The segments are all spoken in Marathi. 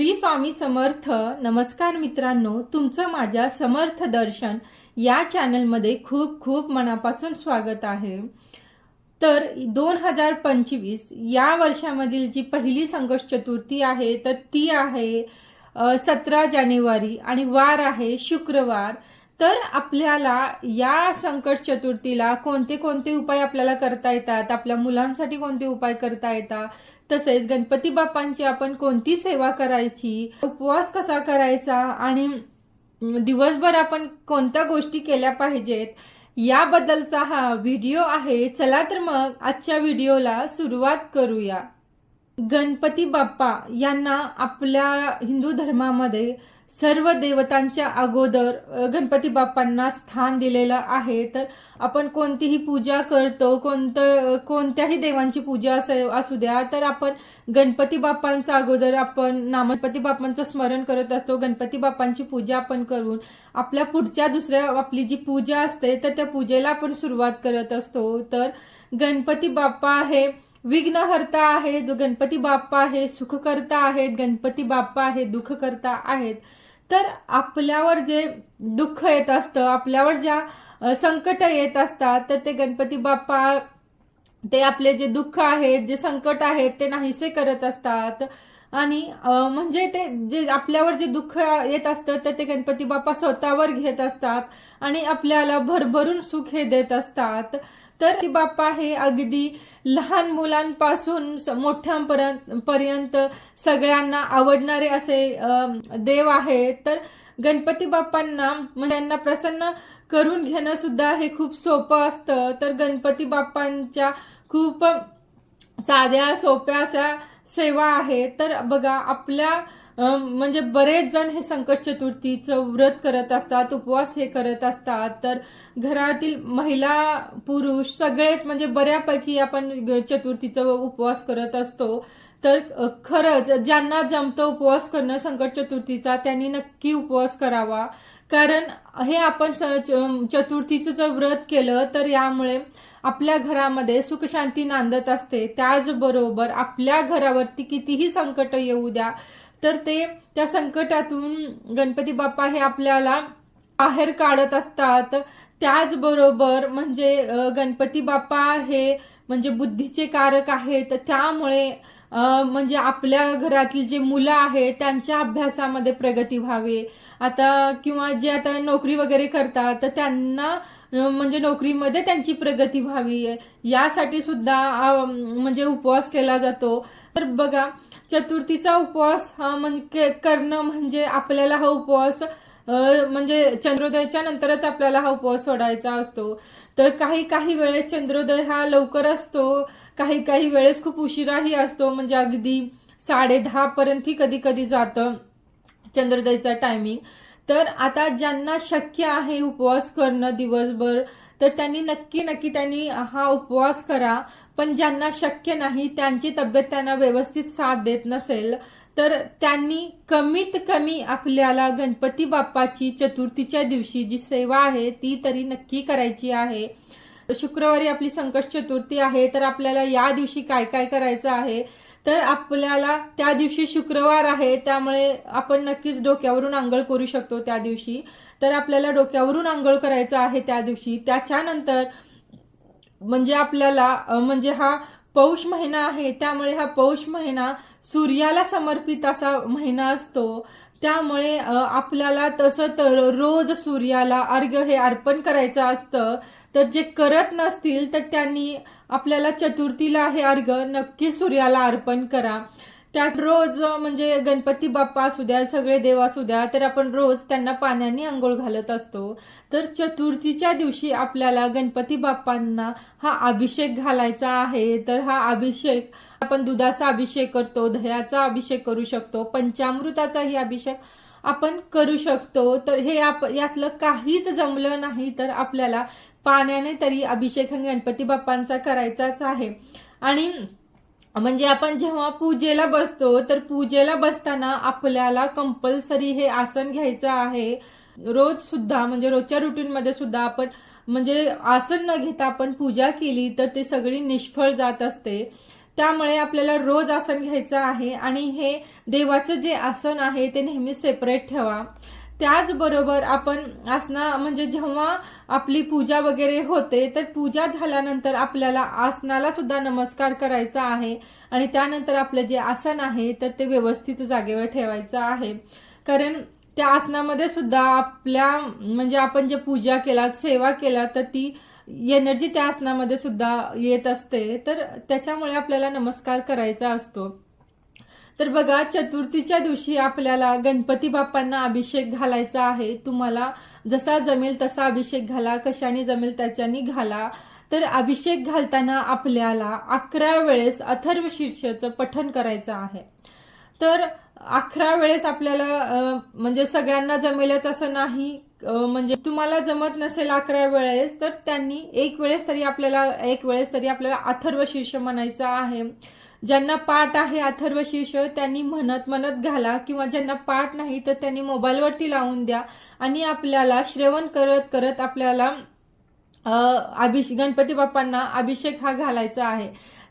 श्री स्वामी समर्थ नमस्कार मित्रांनो तुमचं माझ्या समर्थ दर्शन या चॅनलमध्ये खूप खूप मनापासून स्वागत आहे. तर दोन हजार पंचवीस या वर्षामधील जी पहिली संकष्ट चतुर्थी आहे तर ती आहे सतरा जानेवारी आणि वार आहे शुक्रवार. तर आपल्याला या संकट चतुर्थीला कोणते कोणते उपाय आपल्याला करता येतात? आपल्या मुलांसाठी कोणते उपाय करता येतात? तसेच गणपती बाप्पांची आपण कोणती सेवा करायची? उपवास कसा करायचा? आणि दिवसभर आपण कोणत्या गोष्टी केल्या पाहिजेत? याबद्दलचा हा व्हिडिओ आहे. चला तर मग आजच्या व्हिडिओला सुरुवात करूया. गणपती बाप्पा यांना आपल्या हिंदू धर्मामध्ये सर्व देवतांच्या अगोदर गणपती बाप्पांना स्थान दिलेलं आहे. तर आपण कोणतीही पूजा करतो कोणतं कोणत्याही देवांची पूजा असे असू द्या तर आपण गणपती बाप्पांचा अगोदर आपण नामपती बाप्पांचं स्मरण करत असतो. गणपती बाप्पांची पूजा आपण करून आपल्या पुढच्या दुसऱ्या आपली जी पूजा असते तर त्या पूजेला आपण सुरुवात करत असतो. तर गणपती बाप्पा हे विघ्नहर्ता आहेत गणपती बाप्पा आहे सुखकर्ता आहेत गणपती बाप्पा आहे दुःखकर्ता आहेत. तर आपल्यावर जे दुःख येत असतं आपल्यावर ज्या संकट येत असतात तर ते गणपती बाप्पा ते आपले जे दुःख आहेत जे संकट आहेत ते नाहीसे करत असतात. आणि म्हणजे ते जे आपल्यावर जे दुःख येत असतं तर ते गणपती बाप्पा स्वतःवर घेत असतात आणि आपल्याला भरभरून सुख हे देत असतात. तर ती बाप्पा हे अगदी लहान मुलांपासून स- मोठ्यांपर्यंत पर्यंत सगळ्यांना आवडणारे असे देव आहे. तर गणपती बाप्पांना म्हणजे त्यांना प्रसन्न करून घेणं सुद्धा हे खूप सोपं असतं. तर गणपती बाप्पांच्या खूप साध्या सोप्या अशा सेवा आहे तर बघा आपल्या म्हणजे बरेच जण हे संकट चतुर्थीचं व्रत करत असतात उपवास हे करत असतात. तर घरातील महिला पुरुष सगळेच म्हणजे बऱ्यापैकी आपण चतुर्थीचा उपवास करत असतो. तर खरंच ज्यांना जमतं उपवास करणं संकट चतुर्थीचा त्यांनी नक्की उपवास करावा. कारण हे आपण च- चतुर्थीचं जर व्रत केलं तर यामुळे आपल्या घरामध्ये सुखशांती नांदत असते. त्याचबरोबर आपल्या घरावरती कितीही संकट येऊ द्या तर ते त्या संकटातून गणपती बाप्पा हे आपल्याला बाहेर काढत असतात. त्याचबरोबर म्हणजे गणपती बाप्पा हे म्हणजे बुद्धीचे कारक आहेत. त्यामुळे म्हणजे आपल्या घरातील जे मुलं आहेत त्यांच्या अभ्यासामध्ये प्रगती व्हावी. आता किंवा जे आता नोकरी वगैरे करतात तर त्यांना म्हणजे नोकरीमध्ये त्यांची प्रगती व्हावी. यासाठी सुद्धा म्हणजे उपवास केला जातो. तर बघा चतुर्थीचा उपवास हा म्हणजे करणं म्हणजे आपल्याला हा उपवास म्हणजे चंद्रोदयाच्या नंतरच आपल्याला हा उपवास सोडायचा असतो. तर काही काही वेळेस चंद्रोदय हा लवकर असतो काही काही वेळेस खूप उशिराही असतो म्हणजे अगदी साडे दहा पर्यंतही कधी कधी जातं चंद्रोदयचा टायमिंग तर आता ज्यांना शक्य आहे उपवास करणं दिवसभर तर त्यांनी नक्की नक्की त्यांनी हा उपवास करा. पण ज्यांना शक्य नाही त्यांची तब्येत त्यांना व्यवस्थित साथ देत नसेल तर त्यांनी कमीत कमी आपल्याला गणपती बाप्पाची चतुर्थीच्या दिवशी जी सेवा आहे ती तरी नक्की करायची आहे. शुक्रवारी आपली संकट चतुर्थी आहे तर आपल्याला या दिवशी काय काय करायचं आहे? तर आपल्याला त्या दिवशी शुक्रवार आहे त्यामुळे आपण नक्कीच डोक्यावरून आंघोळ करू शकतो त्या दिवशी. तर आपल्याला डोक्यावरून आंघोळ करायचं आहे त्या दिवशी. त्याच्यानंतर म्हणजे आपल्याला म्हणजे हा पौष महिना आहे त्यामुळे हा पौष महिना सूर्याला समर्पित असा महिना असतो. त्यामुळे आपल्याला तसं तर रोज सूर्याला अर्घ्य हे अर्पण करायचं असतं. तर जे करत नसतील तर त्यांनी आपल्याला चतुर्थीला हे अर्घ नक्की सूर्याला अर्पण करा. त्यात रोज म्हणजे गणपती बाप्पा असू द्या सगळे देव असू द्या तर आपण रोज त्यांना पाण्याने आंघोळ घालत असतो. तर चतुर्थीच्या दिवशी आपल्याला गणपती बाप्पांना हा अभिषेक घालायचा आहे. तर हा अभिषेक आपण दुधाचा अभिषेक करतो दह्याचा अभिषेक करू शकतो पंचामृताचाही अभिषेक आपण करू शकतो. तर हे आप यातलं काहीच जमलं नाही तर आपल्याला पाण्याने तरी अभिषेक गणपती बाप्पांचा करायचाच आहे. आणि म्हणजे आपण जेव्हा पूजेला बसतो तर पूजेला बसताना आपल्याला कंपल्सरी हे आसन घ्यायचं आहे. रोज सुद्धा म्हणजे रोजच्या रुटीनमध्ये सुद्धा आपण म्हणजे आसन न घेता आपण पूजा केली तर ते सगळी निष्फळ जात असते. त्यामुळे आपल्याला रोज आसन घ्यायचं आहे आणि हे देवाचं जे आसन आहे ते नेहमी सेपरेट ठेवा. त्याचबरोबर आपण आसना म्हणजे जेव्हा आपली पूजा वगैरे होते तर पूजा झाल्यानंतर आपल्याला आसनाला सुद्धा नमस्कार करायचा आहे. आणि त्यानंतर आपलं जे आसन आहे तर ते व्यवस्थित जागेवर ठेवायचं आहे. कारण त्या आसनामध्ये सुद्धा आपल्या म्हणजे आपण जे पूजा केला सेवा केला तर ती एनर्जी त्या आसनामध्ये सुद्धा येत असते. तर त्याच्यामुळे आपल्याला नमस्कार करायचा असतो. तर बघा चतुर्थीच्या दिवशी आपल्याला गणपती बाप्पांना अभिषेक घालायचा आहे. तुम्हाला जसा जमेल तसा अभिषेक घाला कशाने जमेल त्याच्यानी घाला. तर अभिषेक घालताना आपल्याला अकरा वेळेस अथर्व शीर्षाचं पठण करायचं आहे. तर अकरा वेळेस आपल्याला म्हणजे सगळ्यांना जमेलच असं नाही. म्हणजे तुम्हाला जमत नसेल अकरा वेळेस तर त्यांनी एक वेळेस तरी आपल्याला एक वेळेस तरी आपल्याला अथर्व शीर्ष म्हणायचं आहे. ज्यांना पाठ आहे अथर्व शीर्ष त्यांनी म्हणत म्हणत घाला. किंवा ज्यांना पाठ नाही तर त्यांनी मोबाईलवरती लावून द्या. आणि आपल्याला श्रवण करत करत आपल्याला अभिषेक गणपती बाप्पांना अभिषेक हा घालायचा आहे.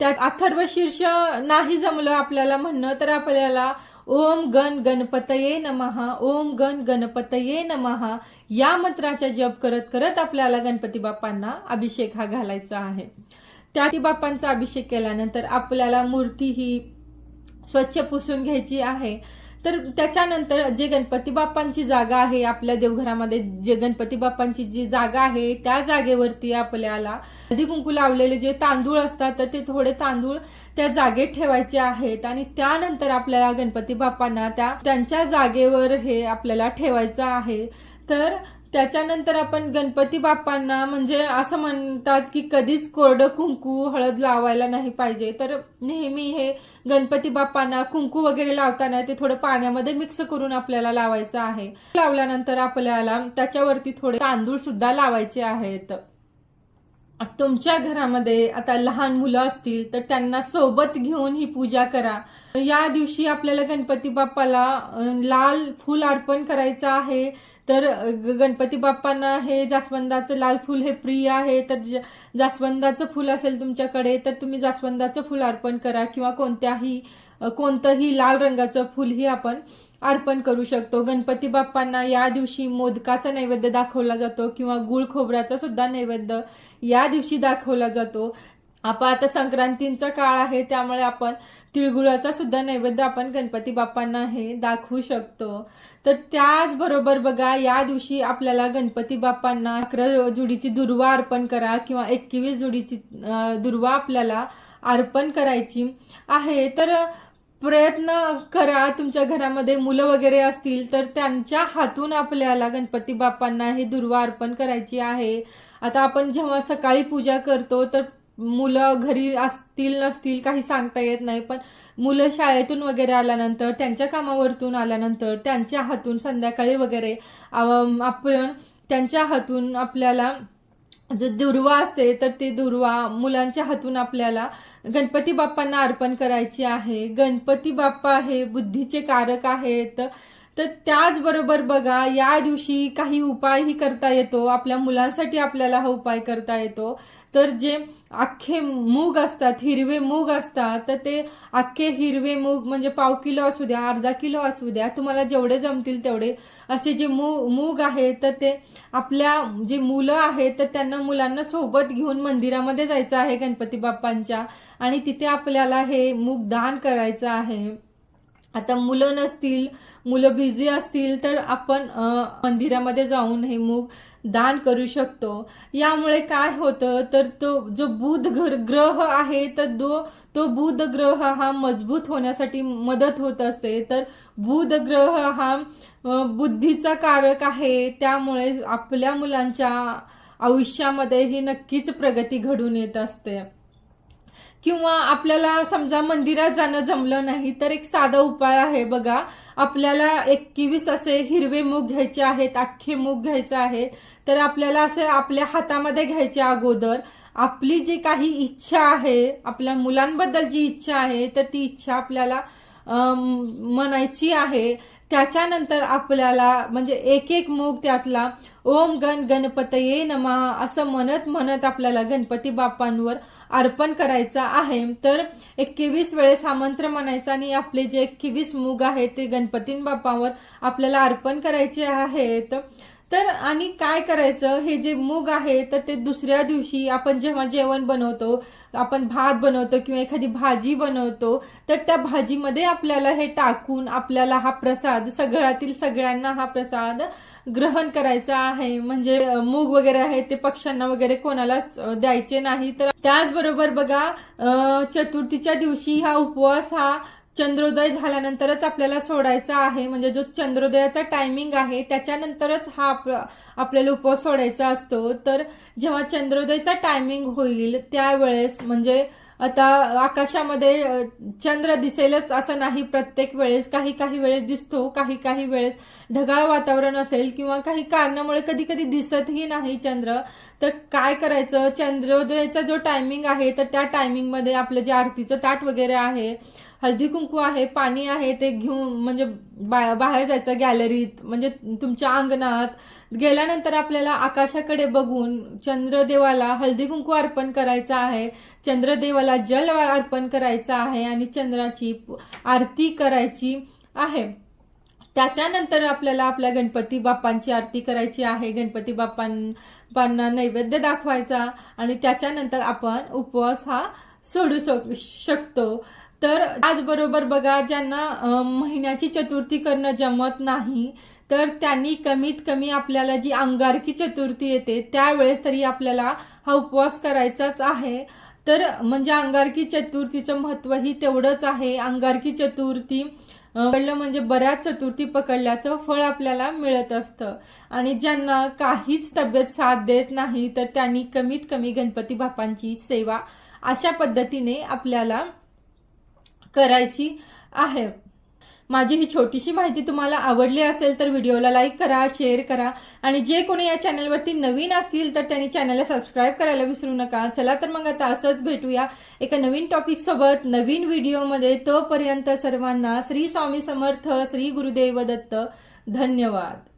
त्यात अथर्व शीर्ष नाही जमलं आपल्याला म्हणणं तर आपल्याला ओम गण गणपतये नमहा ओम गण गणपतये नमहा या मंत्राचा जप करत करत आपल्याला गणपती बाप्पांना अभिषेक हा घालायचा आहे. त्या ती बाप्पांचा अभिषेक केल्यानंतर आपल्याला मूर्ती ही स्वच्छ पुसून घ्यायची आहे. तर त्याच्यानंतर जे गणपती बाप्पांची जागा आहे आपल्या देवघरामध्ये जे गणपती बाप्पांची जी जागा आहे त्या जागेवरती आपल्याला हळदी कुंकू लावलेले जे तांदूळ असतात तर ते थोडे तांदूळ त्या जागेत ठेवायचे आहेत आणि त्यानंतर आपल्याला गणपती बाप्पांना त्या त्यांच्या जागेवर हे आपल्याला ठेवायचं आहे. तर त्याच्यानंतर आपण गणपती बाप्पांना म्हणजे असं म्हणतात की कधीच कोरडं कुंकू हळद लावायला नाही पाहिजे. तर नेहमी हे गणपती बाप्पांना कुंकू वगैरे लावताना ते थोडं पाण्यामध्ये मिक्स करून आपल्याला लावायचं आहे. लावल्यानंतर आपल्याला त्याच्यावरती थोडे तांदूळ सुद्धा लावायचे आहेत. तुमच्या घरामध्ये आता लहान मुलं असतील तर त्यांना सोबत घेऊन ही पूजा करा. या दिवशी आपल्याला गणपती बाप्पाला लाल फूल अर्पण करायचं आहे. तर ग- गणपती बाप्पांना हे जास्वंदाचं लाल फूल हे प्रिय आहे तर ज- जास्वंदाचं फूल असेल तुमच्याकडे तर तुम्ही जास्वंदाचं फूल अर्पण करा किंवा कोणत्याही कोणतंही लाल रंगाचं फूलही आपण अर्पण करू शकतो. गणपती बाप्पांना या दिवशी मोदकाचा नैवेद्य दाखवला जातो किंवा गुळ खोबऱ्याचा सुद्धा नैवेद्य या दिवशी दाखवला जातो. आपण आता संक्रांतीचा काळ आहे त्यामुळे आपण तिळगुळाचा सुद्धा नैवेद्य आपण गणपती बाप्पांना हे दाखवू शकतो. तर त्याचबरोबर बघा या दिवशी आपल्याला गणपती बाप्पांना अकरा जुडीची दुर्वा अर्पण करा किंवा एकवीस जुडीची दुर्वा आपल्याला अर्पण करायची आहे. तर प्रयत्न करा तुमच्या घरामध्ये मुलं वगैरे असतील तर त्यांच्या हातून आपल्याला गणपती बाप्पांना हे दुर्वा अर्पण करायची आहे. आता आपण जेव्हा सकाळी पूजा करतो तर मुलं घरी असतील नसतील काही सांगता येत नाही पण मुलं शाळेतून वगैरे आल्यानंतर त्यांच्या कामावरतून आल्यानंतर त्यांच्या हातून संध्याकाळी वगैरे आपण त्यांच्या हातून आपल्याला जो दुर्वा असते तर ते दुर्वा मुलांच्या हातून आपल्याला गणपती बाप्पांना अर्पण करायची आहे. गणपती बाप्पा हे बुद्धीचे कारक आहेत. तर त्याचबरोबर बघा या दिवशी काही उपायही करता येतो. आपल्या मुलांसाठी आपल्याला हा उपाय करता येतो. तर जे अख्खे मूग असतात हिरवे मूग असतात तर ते अख्खे हिरवे मूग म्हणजे पाव किलो असू द्या अर्धा किलो असू द्या तुम्हाला जेवढे जमतील तेवढे. असे जे मू मूग आहे तर ते आपल्या जे मुलं आहेत तर त्यांना मुलांना सोबत घेऊन मंदिरामध्ये जायचं आहे गणपती बाप्पांच्या. आणि तिथे आपल्याला हे मूग दान करायचं आहे. आता मुलं नसतील मुलं बिझी असतील तर आपण मंदिरामध्ये जाऊन हे मूग दान करू शकतो. यामुळे काय होतं तर तो जो बुध ग्रह आहे तर दो तो बुध ग्रह हा मजबूत होण्यासाठी मदत होत असते. तर बुध ग्रह हा बुद्धीचा कारक आहे. त्यामुळे आपल्या मुलांच्या आयुष्यामध्ये ही नक्कीच प्रगती घडून येत असते. किंवा आपल्याला समजा मंदिरात जाणं जमलं नाही तर एक साधा उपाय आहे बघा. आपल्याला एकवीस असे हिरवे मूग घ्यायचे आहेत अख्खे मूग घ्यायचे आहेत तर आपल्याला असे आपल्या हातामध्ये घ्यायचे अगोदर. आपली जी काही इच्छा आहे आपल्या मुलांबद्दल जी इच्छा आहे तर ती इच्छा आपल्याला म्हणायची आहे. त्याच्यानंतर आपल्याला म्हणजे एक एक मूग त्यातला ओम गण गणपतये नमः असं म्हणत म्हणत आपल्याला गणपती बाप्पांवर अर्पण करायचा आहे. तर एकवीस वेळेस हा मंत्र म्हणायचा आणि आपले जे एकवीस मूग आहेत ते गणपती बाप्पावर आपल्याला अर्पण करायचे आहेत. तर आणि काय करायचं? हे जे मूग आहे तर ते दुसऱ्या दिवशी आपण जेव्हा जेवण बनवतो आपण भात बनवतो किंवा एखादी भाजी बनवतो तर त्या भाजीमध्ये आपल्याला हे टाकून आपल्याला हा प्रसाद सगळ्यातील सगळ्यांना हा प्रसाद ग्रहण करायचा आहे. म्हणजे मूग वगैरे आहे ते पक्ष्यांना वगैरे कोणालाच द्यायचे नाही. तर त्याचबरोबर बघा चतुर्थीच्या दिवशी हा उपवास हा चंद्रोदय झाल्यानंतरच आपल्याला सोडायचा आहे. म्हणजे जो चंद्रोदयाचा टायमिंग आहे त्याच्यानंतरच हा आप आपल्याला उपवास सोडायचा असतो. तर जेव्हा चंद्रोदयचा टायमिंग होईल त्यावेळेस म्हणजे आता आकाशामध्ये चंद्र दिसेलच असं नाही प्रत्येक वेळेस. काही काही वेळेस दिसतो काही काही वेळेस ढगाळ वातावरण असेल किंवा काही कारणामुळे कधी कधी दिसतही नाही चंद्र. तर काय करायचं? चंद्रोदयाचा जो टायमिंग आहे तर त्या टायमिंगमध्ये आपलं जे आरतीचं ताट वगैरे आहे हळदी कुंकू आहे पाणी आहे ते घेऊन म्हणजे बा बाहेर जायचं गॅलरीत म्हणजे तुमच्या अंगणात गेल्यानंतर आपल्याला आकाशाकडे बघून चंद्रदेवाला हळदी कुंकू अर्पण करायचं आहे. चंद्रदेवाला जल अर्पण करायचं आहे आणि चंद्राची आरती करायची आहे. त्याच्यानंतर आपल्याला आपल्या गणपती बाप्पांची आरती करायची आहे. गणपती बाप्पांना नैवेद्य दाखवायचा आणि त्याच्यानंतर आपण उपवास हा सोडू शक- शकतो. तर त्याचबरोबर बघा ज्यांना महिन्याची चतुर्थी करणं जमत नाही तर त्यांनी कमीत कमी आपल्याला जी अंगारकी चतुर्थी येते त्यावेळेस तरी आपल्याला हा उपवास करायचाच आहे. तर म्हणजे अंगारकी चतुर्थीचं महत्त्वही तेवढंच आहे. अंगारकी चतुर्थी पकडलं म्हणजे बऱ्याच चतुर्थी पकडल्याचं फळ आपल्याला मिळत असतं. आणि ज्यांना काहीच तब्येत साथ देत नाही तर त्यांनी कमीत कमी गणपती बाप्पांची सेवा अशा पद्धतीने आपल्याला करायची आहे. माझी ही छोटीशी माहिती तुम्हाला आवडली असेल तर व्हिडिओला लाईक करा शेअर करा आणि जे कोणी या चॅनलवरती नवीन असतील तर त्यांनी चॅनलला सबस्क्राईब करायला विसरू नका. चला तर मग आता असंच भेटूया एका नवीन टॉपिकसोबत नवीन व्हिडिओमध्ये. तोपर्यंत सर्वांना श्री स्वामी समर्थ श्री गुरुदेव दत्त. धन्यवाद.